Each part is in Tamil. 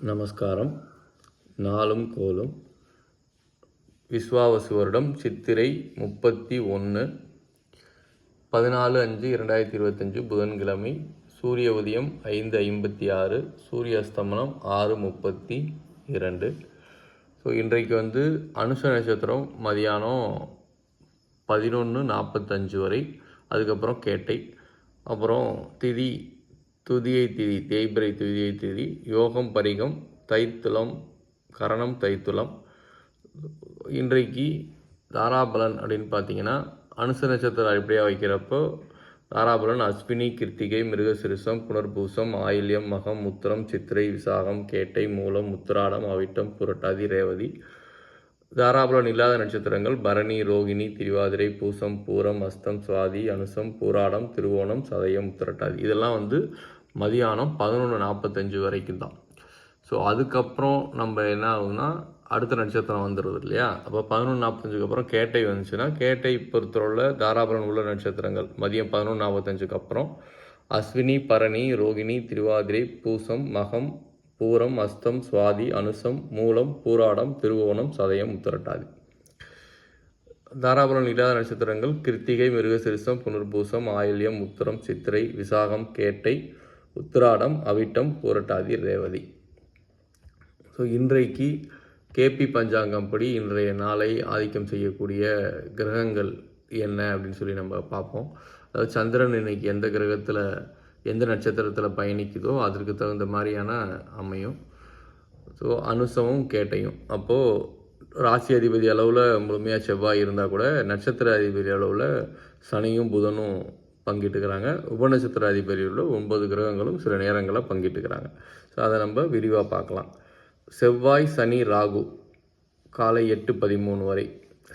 நமஸ்காரம். நாளும் கோலும். விஸ்வாவசு வருடம் சித்திரை முப்பத்தி ஒன்று பதினாலு அஞ்சு இரண்டாயிரத்தி இருபத்தஞ்சு புதன்கிழமை சூரிய உதயம் ஐந்து ஐம்பத்தி ஆறு சூரிய அஸ்தமனம் ஆறு முப்பத்தி இரண்டு. ஸோ இன்றைக்கு வந்து அனுஷ நட்சத்திரம் மதியானம் பதினொன்று நாற்பத்தஞ்சு வரை அதுக்கப்புறம் கேட்டை அப்புறம் திதி துதியை திதி தேய்பிரை துதியை திதி யோகம் பரிகம் தைத்துளம் கரணம் தைத்துளம். இன்றைக்கு தாராபலன் அப்படின்னு பார்த்தீங்கன்னா அனுச நட்சத்திரம் அடிப்படையாக வைக்கிறப்போ தாராபலன் அஸ்வினி கிருத்திகை மிருகசிருசம் புனர்பூசம் ஆயில்யம் மகம் உத்திரம் சித்திரை விசாகம் கேட்டை மூலம் உத்திராடம் அவிட்டம் புரட்டாதி ரேவதி தாராபுரம் இல்லாத நட்சத்திரங்கள் பரணி ரோகிணி திருவாதிரை பூசம் பூரம் அஸ்தம் சுவாதி அனுசம் பூராடம் திருவோணம் சதயம் உத்திரட்டாதி. இதெல்லாம் வந்து மதியானம் பதினொன்று நாற்பத்தஞ்சு வரைக்கும் தான். ஸோ அதுக்கப்புறம் நம்ம என்ன ஆகுதுன்னா அடுத்த நட்சத்திரம் வந்துடுது இல்லையா? அப்போ பதினொன்று நாற்பத்தஞ்சுக்கு அப்புறம் கேட்டை வந்துச்சுன்னா கேட்டை பொறுத்தவரை தாராபுரம் உள்ள நட்சத்திரங்கள். மதியம் பதினொன்று நாற்பத்தஞ்சுக்கு அப்புறம் அஸ்வினி பரணி ரோகிணி திருவாதிரை பூசம் மகம் பூரம் அஸ்தம் சுவாதி அனுசம் மூலம் பூராடம் திருவோணம் சதயம் உத்திரட்டாதி. தாராபுரம் இல்லாத நட்சத்திரங்கள் கிருத்திகை மிருகசிரிசம் புனர்பூசம் ஆயில்யம் உத்திரம் சித்திரை விசாகம் கேட்டை உத்திராடம் அவிட்டம் பூரட்டாதி ரேவதி. ஸோ இன்றைக்கு கேபி பஞ்சாங்கம் படி இன்றைய நாளை ஆதிக்கம் செய்யக்கூடிய கிரகங்கள் என்ன அப்படின்னு சொல்லி நம்ம பார்ப்போம். அதாவது சந்திரன் இன்னைக்கு எந்த கிரகத்தில் எந்த நட்சத்திரத்தில் பயணிக்குதோ அதற்கு தகுந்த மாதிரியான அமையும். ஸோ அனுசமும் கேட்டையும். அப்போது ராசி அதிபதி அளவில் முழுமையாக செவ்வாய் இருந்தால் கூட நட்சத்திர அதிபதி அளவில் சனியும் புதனும் பங்கிட்டுக்கிறாங்க. உபநட்சத்திர அதிபதியில் ஒன்பது கிரகங்களும் சில நேரங்களில் பங்கிட்டுக்கிறாங்க. ஸோ அதை நம்ம விரிவாக பார்க்கலாம் செவ்வாய் சனி ராகு காலை எட்டு பதிமூணு வரை.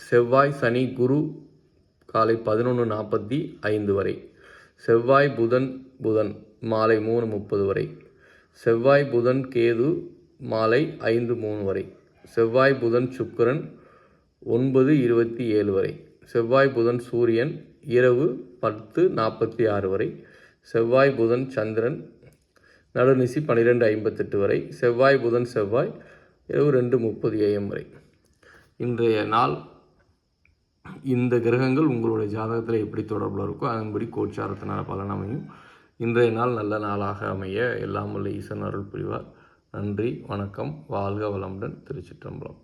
செவ்வாய் சனி குரு காலை பதினொன்று நாற்பத்தி ஐந்து வரை. செவ்வாய் புதன் புதன் மாலை மூணு முப்பது வரை. செவ்வாய் புதன் கேது மாலை ஐந்து மூணு வரை. செவ்வாய் புதன் சுக்கிரன் ஒன்பது இருபத்தி ஏழு வரை. செவ்வாய் புதன் சூரியன் இரவு பத்து நாற்பத்தி ஆறு வரை. செவ்வாய் புதன் சந்திரன் நடுநிசி பன்னிரெண்டு ஐம்பத்தெட்டு வரை. செவ்வாய் புதன் செவ்வாய் இரவு ரெண்டு முப்பது ஏஎம் வரை. இன்றைய நாள் இந்த கிரகங்கள் உங்களுடைய ஜாதகத்தில் எப்படி தொடர்பில் இருக்கோ அதன்படி கோச்சாரத்தினால பலன் அமையும். இன்றைய நாள் நல்ல நாளாக அமைய எல்லாம் உள்ள ஈசன் அருள் புரிவார். நன்றி வணக்கம் வாழ்க வளமுடன் திருச்சிற்றம்பலம்.